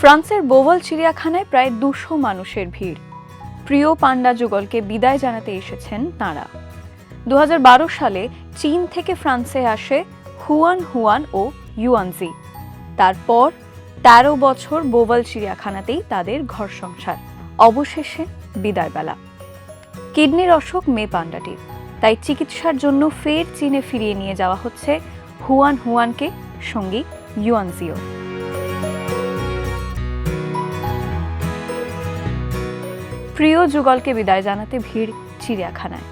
ফ্রান্সের বোভাল চিড়িয়াখানায় প্রায় দুশো মানুষের ভিড়। প্রিয় পান্ডা যুগলকে বিদায় জানাতে এসেছেন তাঁরা। দু হাজার বারো সালে চীন থেকে ফ্রান্সে আসে হুয়ান হুয়ান ও ইউয়ানজি। তারপর তেরো বছর বোভাল চিড়িয়াখানাতেই তাদের ঘর সংসার। অবশেষে বিদায়বেলা। কিডনির অসুখ মে পান্ডাটির তাই চিকিৎসার জন্য ফের চীনে ফিরিয়ে নিয়ে যাওয়া হচ্ছে হুয়ান হুয়ানকে, সঙ্গী ইউয়ানজিও। প্রিয় যুগলকে বিদায় জানাতে ভিড় চিড়িয়াখানায়।